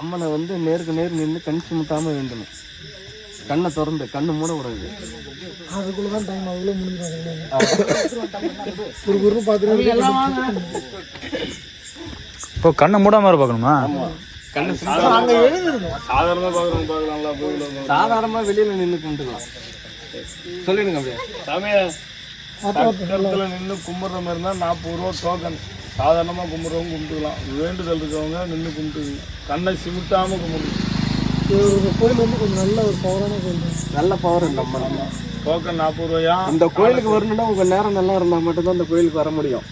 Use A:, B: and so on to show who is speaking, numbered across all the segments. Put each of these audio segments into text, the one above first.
A: அம்மனை வந்து நேருக்கு நேர் நின்று கண் சிமிட்டாம வேண்டணும். கண்ணை திறந்து கண்ணு மூட விடாது
B: அதுக்குள்ளதான் டைம் ஒரு குரு பார்த்துட்டு
C: இப்போ கண்ணை மூடாம பார்க்கணுமா
A: சாதாரணமா வெளியில நின்று கும்பிட்டுக்கலாம். சொல்லிடுங்க அப்படியே.
D: நின்று கும்பிட்ற மாதிரி இருந்தால் நாற்பது ரூபா டோக்கன் சாதாரணமாக கும்பிட்றவங்க கும்பிட்டுக்கலாம். வேண்டுதல் இருக்கவங்க நின்று கும்பிட்டு கண்ணை சிமிட்டாமல் கும்பிடணும்
B: ஒரு கோயில் வந்து கொஞ்சம் நல்ல ஒரு பவரான கோயில்.
A: நல்ல பவர் இந்த அம்மன்
D: டோக்கன் நாற்பது ரூபாயா?
A: இந்த கோயிலுக்கு வரணும்னா உங்க நேரம் நல்லா இருந்தா மட்டும்தான் இந்த கோயிலுக்கு வர முடியும்.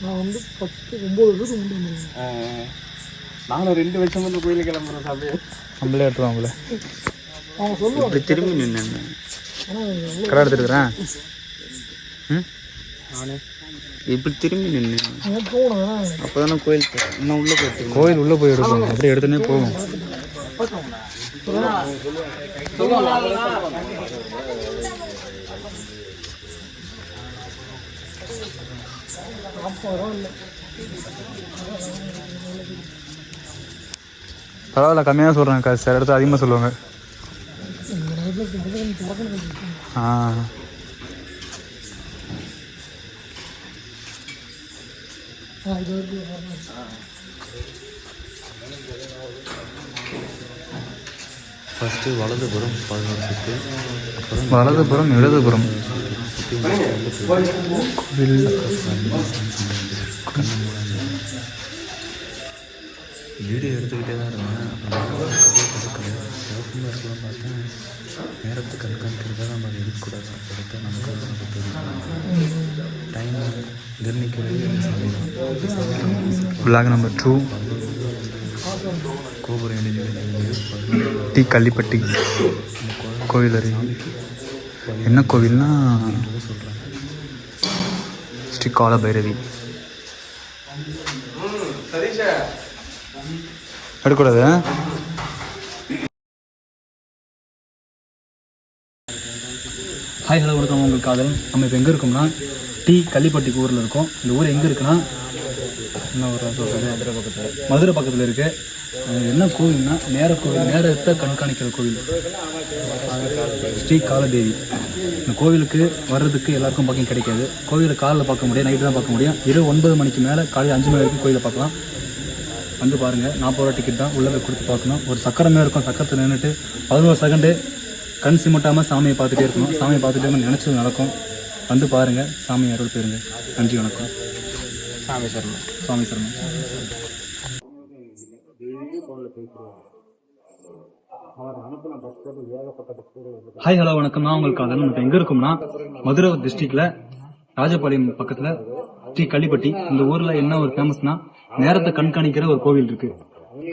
B: நான் வந்து பத்து ஒன்பது வருஷத்துக்கு.
A: ஆஹ் நானும் ரெண்டு வருஷமா இந்த கோயிலுக்கு கிளம்புறேன் சாமி.
C: நம்மளே
B: அவங்க சொல்லுவாங்க.
C: திரும்பி நின்று கடை எடுத்துருக்குறேன் ம்? இப்படி திரும்பி நின்று. அப்போ தானே கோயில் இன்னும் உள்ளே போயிட்டு கோயில் உள்ளே போய் எடுப்போம் அப்படியே எடுத்துனே போகும் பரவாயில்ல கம்மியாக சொல்கிறேன் காசு சில இடத்துல அதிகமாக சொல்லுவாங்க. ஆ.
B: இது வரைக்கும் வரணும்.
E: ஃபஸ்ட்டு வலதுபுறம் பதினோரு சுற்று அப்புறம்
C: வலதுபுறம் இடதுபுறம்
E: வீடியோ எடுத்துக்கிட்டே தான் இருந்தேன். இருக்கலாம் பார்த்தேன் நேரத்தை கண்காணிக்கிறத நம்ம எடுக்கக்கூடாது எடுத்தால் நமக்கு நமக்கு தெரியும். நிர்ணயிக்கிறது
C: பிளாக் நம்பர் டூ
E: கோபுரம் எழுதி
C: டி கள்ளிப்பட்டி கோவில் அருகே என்ன கோவில்னா ஸ்ரீ கால பைரவி எடுக்கூடாது ஹாய் ஹலோ வணக்கம் உங்கள் காதல் நம்ம இப்போ எங்கே இருக்கோம்னா டி கள்ளிப்பட்டிக்கு ஊரில் இருக்கும். இந்த ஊர் எங்கே இருக்குன்னா என்ன ஊர் சொல்கிறது மதுரை பக்கத்தில். மதுரை பக்கத்தில் இருக்குது என்ன கோவில்னா நேர கோவில் நேரத்தை கண்காணிக்கிற கோவில். ஸ்ரீ காலதேவி. இந்த கோவிலுக்கு வர்றதுக்கு எல்லாருக்கும் பக்கம் கிடைக்காது. கோவிலை காலைல பார்க்க முடியாது நைட்டு தான் பார்க்க முடியும். இரவு ஒன்பது மணிக்கு மேலே காலையில் அஞ்சு மணி வரைக்கும் கோயிலை பார்க்கலாம். வந்து பாருங்கள் நாற்பது ரூபா டிக்கெட் தான் உள்ளே போய் கொடுத்து பார்க்கணும். ஒரு சக்கரமே இருக்கும். சக்கரத்தில் நின்றுட்டு பதினோரு செகண்டு கண் சிமட்டாமல் சாமியை பார்த்துட்டே இருக்கணும். சாமியை பார்த்துட்டே நினச்சது நடக்கும். வந்து பாருங்கள் சாமி அருள் பெறுங்க. நன்றி வணக்கம்.
A: சாமி சரணம்.
C: சுவாமி சரணம். ஹாய் ஹலோ வணக்கம். நான் உங்களுக்கு காதல் நம்ம எங்க இருக்கோம்னா மதுரை டிஸ்ட்ரிக்ட்ல ராஜபாளையம் பக்கத்துல ஸ்ரீ கள்ளிப்பட்டி. இந்த ஊர்ல என்ன ஒரு ஃபேமஸ்னா நேரத்தை கண்காணிக்கிற ஒரு கோவில் இருக்கு.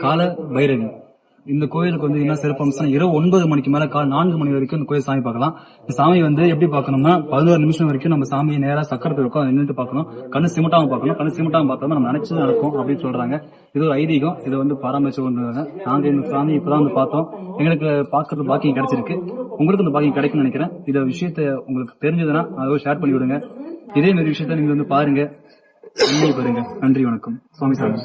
C: கால பைரவி. இந்த கோயிலுக்கு வந்து என்ன சிறப்பு அம்சம் இரவு ஒன்பது மணிக்கு மேல கால் நான்கு மணி வரைக்கும் இந்த கோயில் சாமி பார்க்கலாம். இந்த சாமி வந்து எப்படி பார்க்கணும்னா பதினோரு நிமிஷம் வரைக்கும் நம்ம சாமியை நேரா சக்கரத்தில் இருக்கும் அதை நின்றுட்டு பார்க்கணும். கண்ணு சிமிட்டாம பார்க்கணும். கண்ணு சிமிட்டாம பார்த்தா நம்ம நினைச்சது நடக்கும் அப்படின்னு சொல்றாங்க. இது ஒரு ஐதீகம். இதை வந்து பராமரிச்சு கொண்டு நாங்க இந்த சாமி இப்பதான் வந்து பார்த்தோம். எங்களுக்கு பார்க்கறது பாக்கியம் கிடைச்சிருக்கு. உங்களுக்கு இந்த பாக்கியம் கிடைக்கும்னு நினைக்கிறேன். இந்த விஷயத்த உங்களுக்கு தெரிஞ்சதுன்னா அதை ஷேர் பண்ணி விடுங்க. இதே மாதிரி விஷயத்த நீங்க வந்து பாருங்க. நன்றி பாருங்க. நன்றி வணக்கம். சுவாமி சாமி